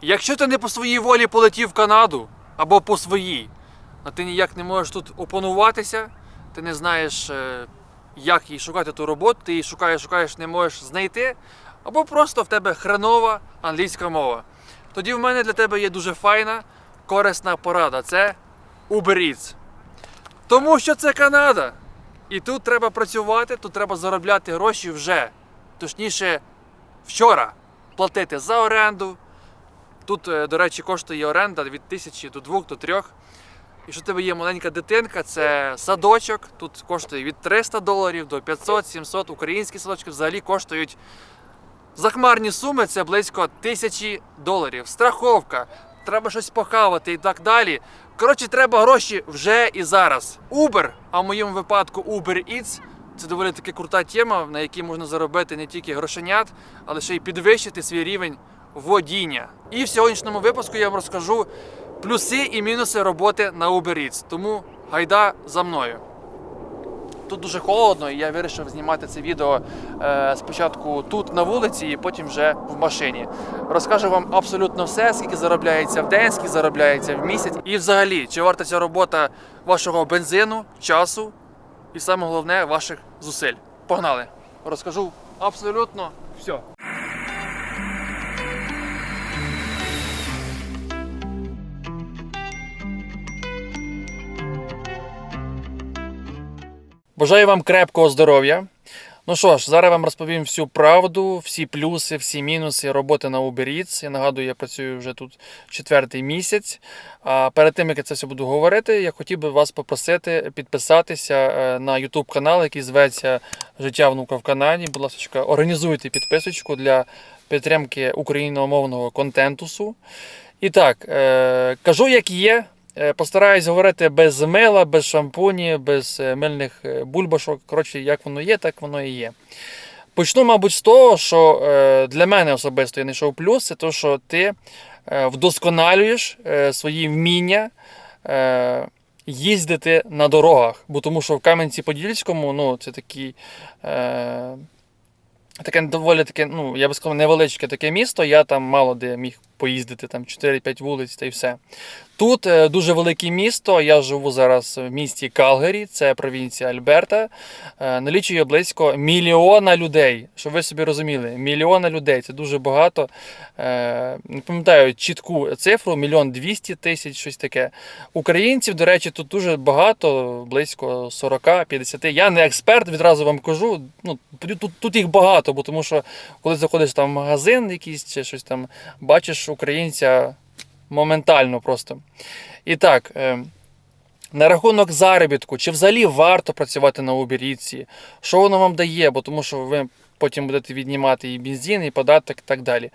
Якщо ти не по своїй волі полетів в Канаду або по своїй, а ти ніяк не можеш тут опануватися, ти не знаєш, е, як їй шукати ту роботу, ти її шукаєш, шукаєш, не можеш знайти, або просто в тебе хренова англійська мова. Тоді в мене для тебе є дуже файна, корисна порада. Це Uber Eats. Тому що це Канада. І тут треба працювати, тут треба заробляти гроші вже. Точніше, вчора платити за оренду. Тут, е, до речі, коштує оренда від 1000 до 2 до 3. Якщо в тебе є маленька дитинка, це садочок. Тут коштує від 300 доларів до 500-700. Українські садочки взагалі коштують захмарні суми, це близько 1000 доларів. Страховка, треба щось похавати і так далі. Коротше, треба гроші вже і зараз. Uber, а в моєму випадку Uber Eats, це доволі таки крута тема, на якій можна заробити не тільки грошенят, але ще й підвищити свій рівень водіння. І в сьогоднішньому випуску я вам розкажу плюси і мінуси роботи на Uber Eats. Тому гайда за мною. Тут дуже холодно, і я вирішив знімати це відео е, спочатку тут на вулиці, і потім вже в машині. Розкажу вам абсолютно все, скільки заробляється в день, скільки заробляється в місяць, і взагалі, чи варта ця робота вашого бензину, часу і саме головне ваших зусиль. Погнали! Розкажу абсолютно все. Бажаю вам крепкого здоров'я. Ну що ж, зараз вам розповім всю правду, всі плюси, всі мінуси роботи на Uber Eats. Я нагадую, я працюю вже тут четвертий місяць. А перед тим, як я це все буду говорити, я хотів би вас попросити підписатися е, на YouTube канал, який зветься Життя внука в Канаді. Будь ласка, організуйте підписочку для підтримки україномовного контентусу. І так, е, кажу, як є. Е, Постараюсь говорити без мила, без шампуні, без е, мильних е, бульбашок. Коротше, як воно є, так воно і є. Почну, мабуть, з того, що для мене особисто я знайшов плюс, це те, що ти вдосконалюєш свої вміння їздити на дорогах. Бо тому що в Кам'янці-Подільському ну, це такий. Таке доволі таке, ну, я би сказав, невеличке таке місто. Я там мало де міг поїздити, там 4-5 вулиць та й все. Тут е, дуже велике місто. Я живу зараз в місті Калгарі, це провінція Альберта. Е, налічує близько мільйона людей. Щоб ви собі розуміли, мільйона людей це дуже багато. Е, не пам'ятаю чітку цифру, мільйон двісті тисяч, щось таке. Українців, до речі, тут дуже багато, близько 40-50. Я не експерт, відразу вам кажу. Ну, тут, тут їх багато, бо тому що коли заходиш там в магазин якийсь чи щось там, бачиш українця моментально просто. І так, е, на рахунок заробітку, чи взагалі варто працювати на Uber що воно вам дає, бо тому що ви потім будете віднімати і бензин, і податок, і так далі.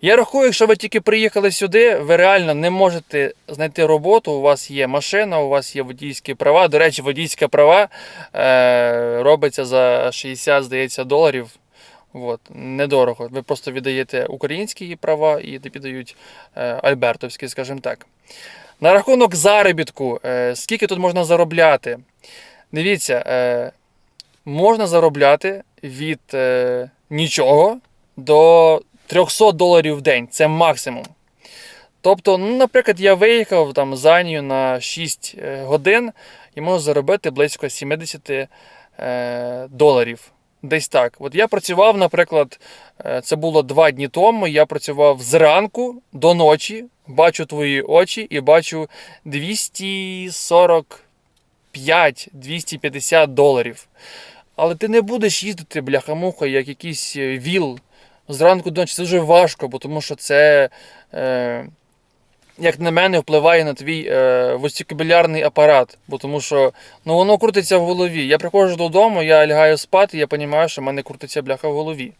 Я рахую, якщо ви тільки приїхали сюди, ви реально не можете знайти роботу. У вас є машина, у вас є водійські права. До речі, водійські права е, робиться за 60, здається, доларів. От, недорого. Ви просто віддаєте українські права і тобі дають е, альбертовські, скажімо так. На рахунок заробітку, е, скільки тут можна заробляти? Дивіться, е, можна заробляти від нічого до 300 доларів в день. Це максимум. Тобто, ну, наприклад, я виїхав там з Анією на 6 е, годин і можу заробити близько 70 е, доларів. Десь так. От я працював, наприклад, е, це було два дні тому. Я працював зранку до ночі, бачу твої очі і бачу 245-250 доларів. Але ти не будеш їздити бляха-муха, як якийсь е, віл зранку до ночі. Це дуже важко, бо тому що це. Е, як на мене, впливає на твій е, вестикулярний апарат, бо тому що ну, воно крутиться в голові. Я приходжу додому, я лягаю спати, я розумію, що в мене крутиться бляха в голові.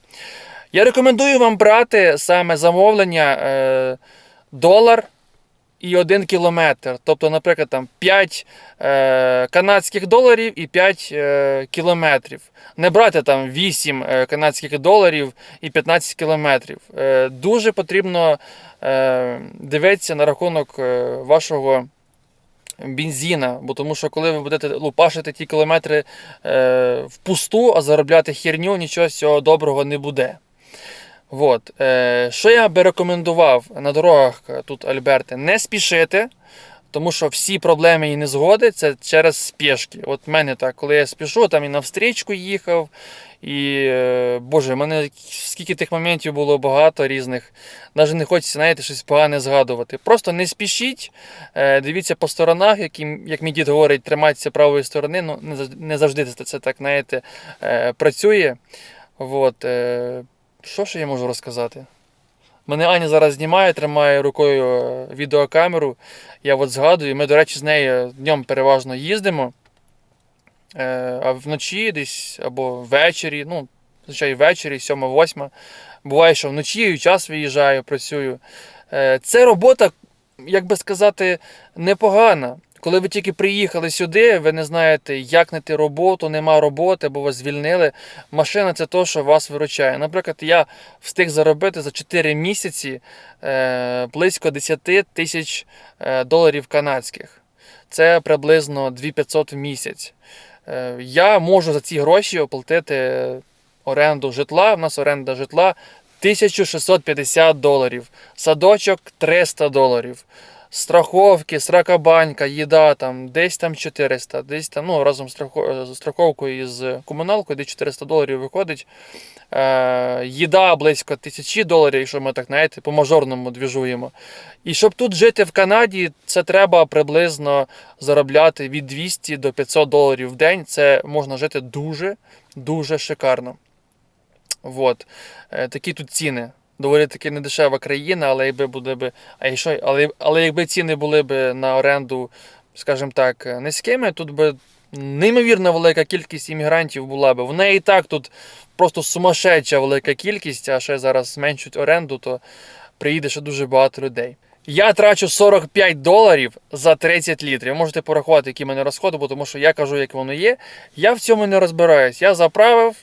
Я рекомендую вам брати саме замовлення е, долар і 1 кілометр. Тобто, наприклад, там 5 е, канадських доларів і 5 е, кілометрів. Не брати там 8 е, канадських доларів і 15 кілометрів. Е, дуже потрібно е, дивитися на рахунок е, вашого. Бензина, бо тому що коли ви будете лупашити ті кілометри е, впусту, а заробляти херню, нічого з цього доброго не буде. Вот. Е, що я би рекомендував на дорогах е, тут Альберти? Не спішити, тому що всі проблеми і незгоди це через спішки. От в мене так, коли я спішу, там і на встрічку їхав, і е, Боже, в мене скільки тих моментів було багато різних. Навіть не хочеться, знаєте, щось погане згадувати. Просто не спішіть, дивіться по сторонах, як, як мій дід говорить, тримайтеся правої сторони. Ну, не завжди- це, так, знаєте, працює. Вот, е, що ще я можу розказати? Мене Аня зараз знімає, тримає рукою е, відеокамеру. Я от згадую, ми, до речі, з нею днем переважно їздимо. Е, а вночі десь або ввечері, ну, звичайно, ввечері, 7-8. Буває, що вночі і час виїжджаю, працюю. Е, це робота, як би сказати, непогана. Коли ви тільки приїхали сюди, ви не знаєте, як знайти роботу, нема роботи, бо вас звільнили. Машина це то, що вас виручає. Наприклад, я встиг заробити за 4 місяці е, близько 10 тисяч е, доларів канадських. Це приблизно 2500 в місяць. Е, я можу за ці гроші оплатити оренду житла. У нас оренда житла 1650 доларів, садочок 300 доларів. Страховки, страхобанька, їда там десь там 400, десь там, ну разом з страхо- страховкою і з комуналкою, десь 400 доларів виходить. Е, їда близько 1000 доларів, якщо ми так знаєте, по мажорному двіжуємо. І щоб тут жити в Канаді, це треба приблизно заробляти від 200 до 500 доларів в день. Це можна жити дуже, дуже шикарно. Вот. Е, такі тут ціни. Доволі таки недешева країна, але якби були би. А і що, але, але якби ціни були б на оренду, скажімо так, низькими, тут би неймовірно велика кількість іммігрантів була б. В неї і так тут просто сумасшедша велика кількість, а ще зараз зменшують оренду, то приїде ще дуже багато людей. Я трачу 45 доларів за 30 літрів. Можете порахувати, які в мене розходи, бо тому що я кажу, як воно є. Я в цьому не розбираюсь. Я заправив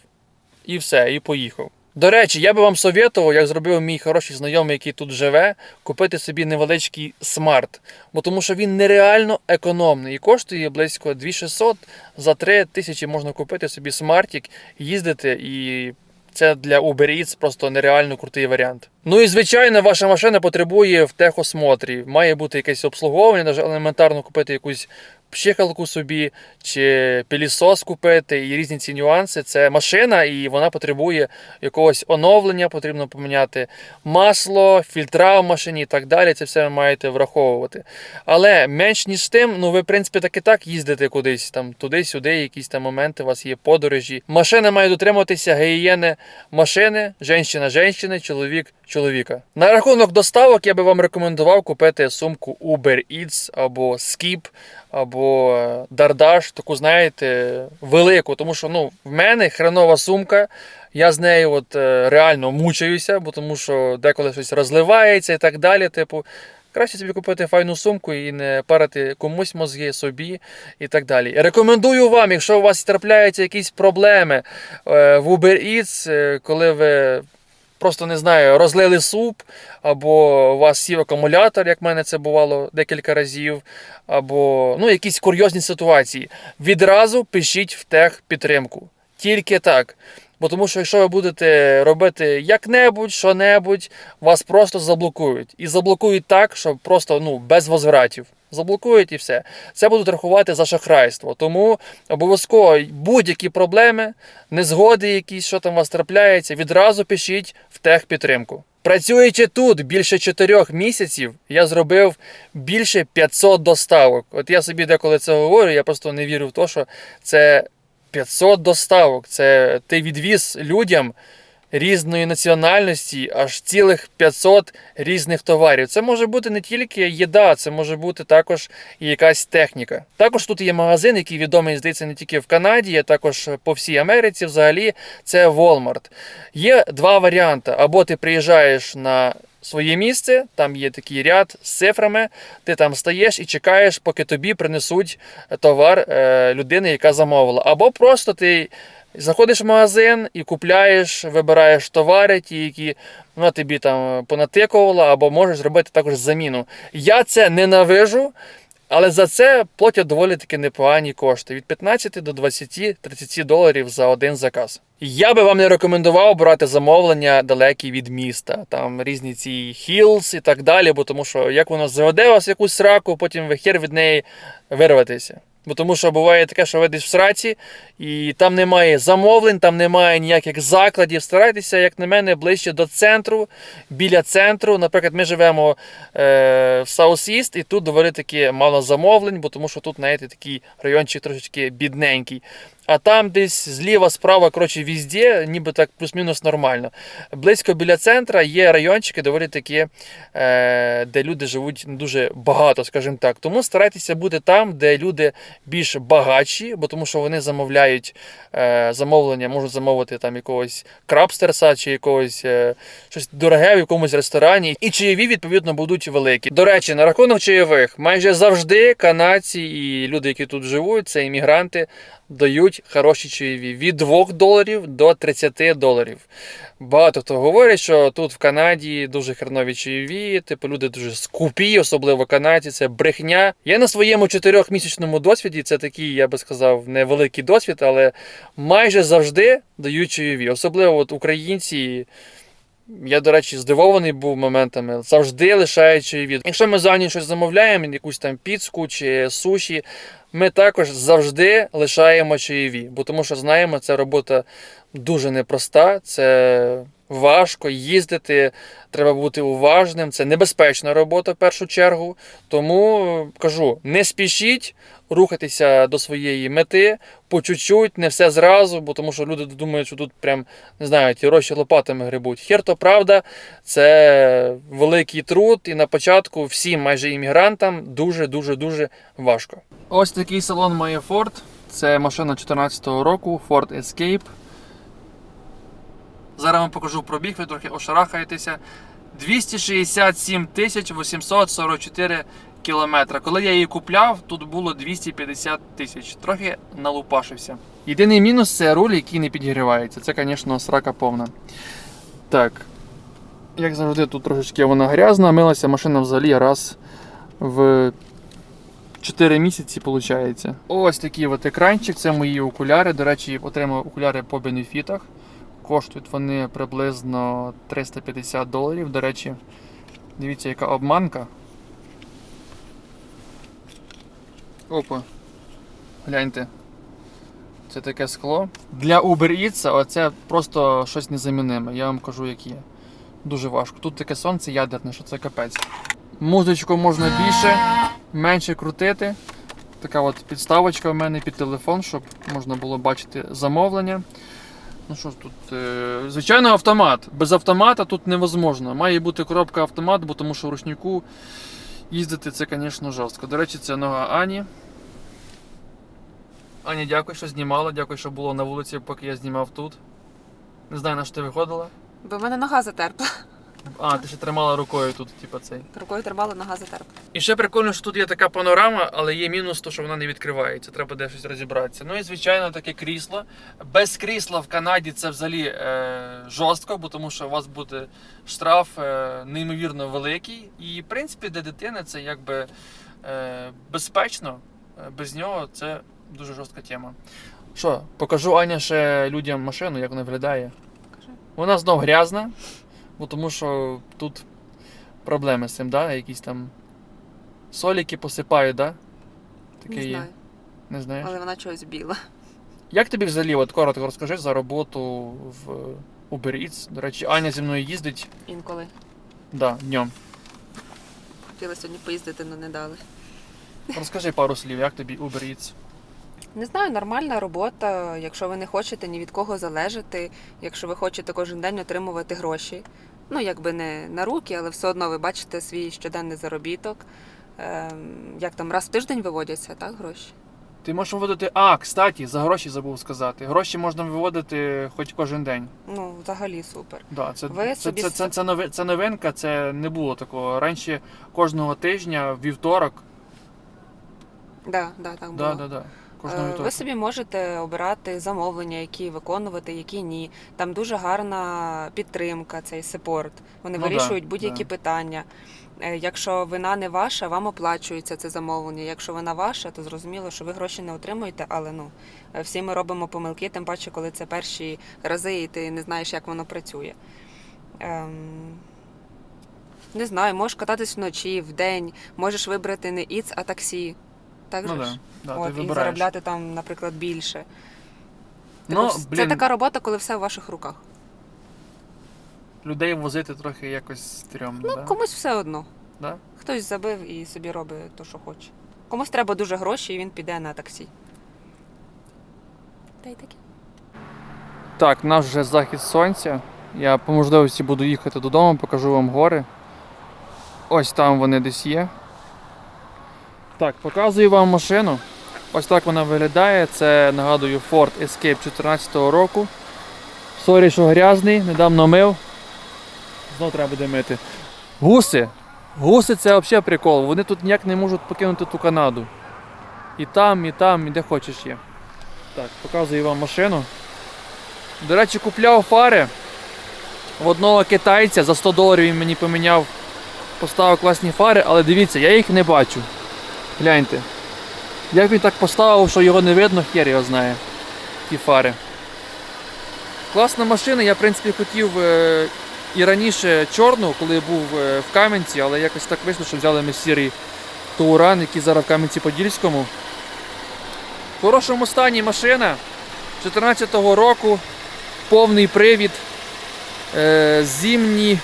і все, і поїхав. До речі, я би вам советував, як зробив мій хороший знайомий, який тут живе, купити собі невеличкий смарт. Бо тому що він нереально економний і коштує близько 2600 за 3 тисячі можна купити собі смартік, їздити і. Це для Uber Eats просто нереально крутий варіант. Ну і звичайно, ваша машина потребує в техосмотрі. Має бути якесь обслуговування, навіть елементарно купити якусь пшикалку собі чи пілісос купити і різні ці нюанси. Це машина, і вона потребує якогось оновлення, потрібно поміняти масло, фільтра в машині і так далі. Це все ви маєте враховувати. Але менш ніж тим, ну ви в принципі так і так їздите кудись там туди-сюди, якісь там моменти, у вас є подорожі. Машина має дотримуватися гігієни машини, жінщина жінщини, чоловік чоловіка. На рахунок доставок я би вам рекомендував купити сумку Uber Eats або Skip, або е, Дардаш, таку, знаєте, велику. Тому що ну, в мене хренова сумка. Я з нею от, е, реально мучаюся, бо тому що деколи щось розливається і так далі. Типу, краще собі купити файну сумку і не парити комусь мозги, собі і так далі. Рекомендую вам, якщо у вас трапляються якісь проблеми е, в Uber Eats, коли ви. Просто не знаю, розлили суп, або у вас сів акумулятор, як в мене це бувало декілька разів, або ну, якісь курйозні ситуації. Відразу пишіть в техпідтримку. Тільки так. Бо тому що якщо ви будете робити як-небудь, що-небудь, вас просто заблокують. І заблокують так, що просто ну, без возвратів. Заблокують і все. Це будуть рахувати за шахрайство. Тому обов'язково будь-які проблеми, незгоди, якісь, що там у вас трапляється, відразу пишіть в техпідтримку. Працюючи тут більше 4 місяців, я зробив більше 500 доставок. От я собі деколи це говорю, я просто не вірю в те, що це 500 доставок. Це ти відвіз людям різної національності, аж цілих 500 різних товарів. Це може бути не тільки їда, це може бути також і якась техніка. Також тут є магазин, який відомий, здається, не тільки в Канаді, а також по всій Америці. Взагалі, це Walmart. Є два варіанти: або ти приїжджаєш на своє місце, там є такий ряд з цифрами, ти там стаєш і чекаєш, поки тобі принесуть товар е, людини, яка замовила. Або просто ти заходиш в магазин і купляєш, вибираєш товари, ті, які вона тобі там понатикувала, або можеш зробити також заміну. Я це ненавижу. Але за це платять доволі таки непогані кошти від 15 до 20-30 доларів за один заказ. Я би вам не рекомендував брати замовлення далекі від міста, там різні ці хілс і так далі, бо тому що як воно заведе вас якусь сраку, потім ви хер від неї вирветеся. Бо тому що буває таке, що ви в сраці, і там немає замовлень, там немає ніяких закладів. Старайтеся, як на мене, ближче до центру, біля центру. Наприклад, ми живемо е, в Саус-Іст, і тут доволі таки мало замовлень, бо тому що тут, знаєте, такий райончик трошечки бідненький. А там десь зліва, справа, коротше, візде, ніби так плюс-мінус нормально. Близько біля центра є райончики доволі такі, е, де люди живуть дуже багато, скажімо так. Тому старайтеся бути там, де люди більш багатші, бо тому що вони замовляють е, замовлення, можуть замовити там якогось крабстерса чи якогось е, щось дороге в якомусь ресторані. І чайові, відповідно, будуть великі. До речі, на рахунок чайових, майже завжди канадці і люди, які тут живуть, це іммігранти, дають хороші чайові від 2 доларів до 30 доларів. Багато хто говорить, що тут в Канаді дуже хренові чайові, типу люди дуже скупі, особливо канадці, це брехня. Я на своєму чотирьохмісячному досвіді, це такий, я би сказав, невеликий досвід, але майже завжди дають чайові. Особливо от українці. Я, до речі, здивований був моментами. Завжди лишають чайові. Якщо ми за ніч щось замовляємо, якусь там піцку чи суші, ми також завжди лишаємо чайові, бо тому що знаємо, ця робота дуже непроста, це важко їздити, треба бути уважним. Це небезпечна робота в першу чергу. Тому е, кажу, не спішіть рухатися до своєї мети по чуть-чуть, не все зразу, бо тому що люди думають, що тут прям не знаю, ті гроші лопатами грибуть. Хер то правда, це великий труд, і на початку всім майже іммігрантам дуже дуже дуже важко. Ось такий салон має Ford. Це машина 2014 року, Ford Escape. Зараз вам покажу пробіг, ви трохи ошарахаєтеся. 267 тисяч 844 кілометра. Коли я її купляв, тут було 250 тисяч. Трохи налупашився. Єдиний мінус це руль, який не підігрівається. Це, звісно, срака повна. Так. Як завжди, тут трошечки вона грязна, милася машина взагалі раз в 4 місяці, виходить. Ось такий от екранчик, це мої окуляри. До речі, отримав окуляри по бенефітах. Коштують вони приблизно 350 доларів. До речі, дивіться, яка обманка. Опа. Гляньте. Це таке скло. Для Uber Eats оце просто щось незаміниме. Я вам кажу, як є. Дуже важко. Тут таке сонце ядерне, що це капець. Музичку можна більше, менше крутити. Така от підставочка в мене під телефон, щоб можна було бачити замовлення. Ну що ж тут? Е, звичайно, автомат. Без автомата тут невозможно. Має бути коробка автомат, бо тому що в ручнику їздити це, звісно, жорстко. До речі, це нога Ані. Ані, дякую, що знімала. Дякую, що було на вулиці, поки я знімав тут. Не знаю, на що ти виходила. Бо в мене нога затерпла. А, ти ще тримала рукою тут, типу цей. Рукою тримала, нога затерпла. І ще прикольно, що тут є така панорама, але є мінус, то, що вона не відкривається. Треба де щось розібратися. Ну і звичайно таке крісло. Без крісла в Канаді це взагалі е, жорстко, бо тому що у вас буде штраф е, неймовірно великий. І в принципі для дитини це якби е, безпечно. Е, Без нього це дуже жорстка тема. Що, покажу Аня ще людям машину, як вона виглядає. Покажи. Вона знов грязна, бо тому що тут проблеми з цим, да? якісь там соліки посипають, да? Таке Не є. знаю, Не знаєш? але вона чогось біла. Як тобі взагалі, от коротко розкажи за роботу в Uber Eats? До речі, Аня зі мною їздить Інколи. да, днем. Хотіла сьогодні поїздити, але не дали. Розкажи пару слів, як тобі Uber Eats? Не знаю, нормальна робота. Якщо ви не хочете ні від кого залежати, якщо ви хочете кожен день отримувати гроші. Ну, якби не на руки, але все одно ви бачите свій щоденний заробіток. Ем, як там раз в тиждень виводяться, так, гроші? Ти можеш виводити. А, кстати, за гроші забув сказати. Гроші можна виводити хоч кожен день. Ну, взагалі супер. Да, це, Ви це, собі це, це, це, нови- це новинка, це не було такого. Раніше кожного тижня, вівторок. Да, да, так було. Да, да, да. Кожного Е. Ви собі можете обирати замовлення, які виконувати, які ні. Там дуже гарна підтримка, цей сепорт. Вони Ну да, вирішують будь-які да. питання. Е, Якщо вина не ваша, вам оплачується це замовлення. Якщо вина ваша, то зрозуміло, що ви гроші не отримуєте, але ну е, всі ми робимо помилки, тим паче, коли це перші рази, і ти не знаєш, як воно працює. Ем... Не знаю, можеш кататись вночі, вдень, можеш вибрати не іц, а таксі. Так же Ну ж? да, да, От, ти і вибираєш. заробляти там, наприклад, більше. Ну, Типу, Це блін, така робота, коли все в ваших руках. людей возити трохи якось стрьомно, Ну, да? комусь все одно. Да? Хтось забив і собі робить те, що хоче. Комусь треба дуже гроші, і він піде на таксі. Та й таке. Так, наш вже захід сонця. Я по можливості буду їхати додому, покажу вам гори. Ось там вони десь є. Так, показую вам машину. Ось так вона виглядає. Це нагадую Ford Escape 2014 року. Сорі, що грязний, недавно мив. Знову треба буде мити. Гуси. Гуси це взагалі прикол. Вони тут ніяк не можуть покинути ту Канаду. І там, і там, і де хочеш є. Так, показую вам машину. До речі, купляв фари в одного китайця за 100 доларів він мені поміняв, поставив класні фари, але дивіться, я їх не бачу. Гляньте. Як він так поставив, що його не видно, хер його знає. Ті фари. Класна машина, я в принципі хотів е, і раніше чорну, коли був е, в Кам'янці, але якось так вийшло, що взяли ми сірий Тауран, який зараз в Кам'янці-Подільському. В хорошому стані машина. 2014 року повний привід, е, зимні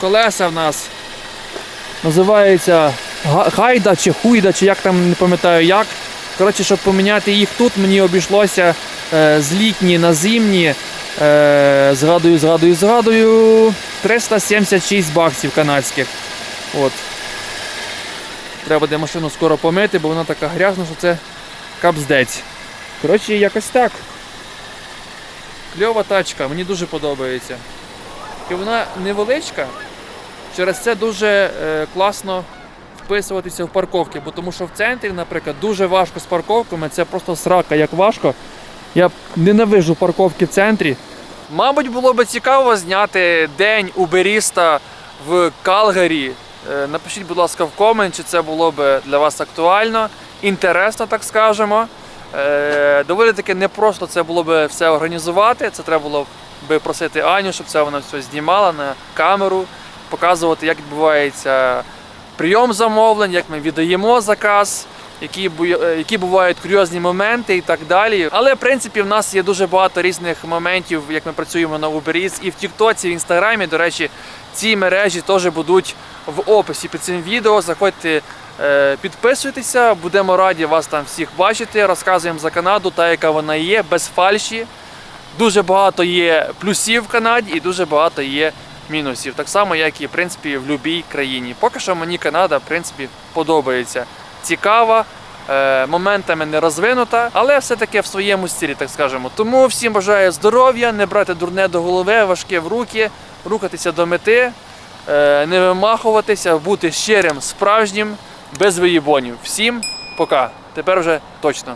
колеса в нас. Називається Га- Хайда чи Хуйда, чи як там не пам'ятаю як. Коротше, щоб поміняти їх тут, мені обійшлося е, з літні на зимні. Е, згадую, згадую, згадую. 376 баксів канадських. От. Треба буде машину скоро помити, бо вона така грязна, що це капздець. Коротше, якось так. Кльова тачка, мені дуже подобається. І вона невеличка, через це дуже е, класно вписуватися в парковки, бо тому що в центрі, наприклад, дуже важко з парковками, це просто срака, як важко. Я ненавижу парковки в центрі. Мабуть, було би цікаво зняти день уберіста в Калгарі. Е, Напишіть, будь ласка, в комент, чи це було б для вас актуально, інтересно, так скажемо. Е, Доволі таки непросто це було б все організувати. Це треба було би просити Аню, щоб це вона все знімала на камеру, показувати, як відбувається прийом замовлень, як ми віддаємо заказ, які, е, які бувають курйозні моменти і так далі. Але в принципі в нас є дуже багато різних моментів, як ми працюємо на Uber Eats. і в Тіктоці, в Інстаграмі. До речі, ці мережі теж будуть в описі під цим відео. Заходьте, е, підписуйтеся, будемо раді вас там всіх бачити. Розказуємо за Канаду, та яка вона є, без фальші. Дуже багато є плюсів в Канаді і дуже багато є мінусів. Так само, як і в принципі в будь-якій країні. Поки що мені Канада в принципі подобається. Цікава, е, моментами не розвинута, але все-таки в своєму стилі, так скажемо. Тому всім бажаю здоров'я, не брати дурне до голови, важке в руки, рухатися до мети, е, не вимахуватися, бути щирим, справжнім, без виїбонів. Всім пока. Тепер вже точно.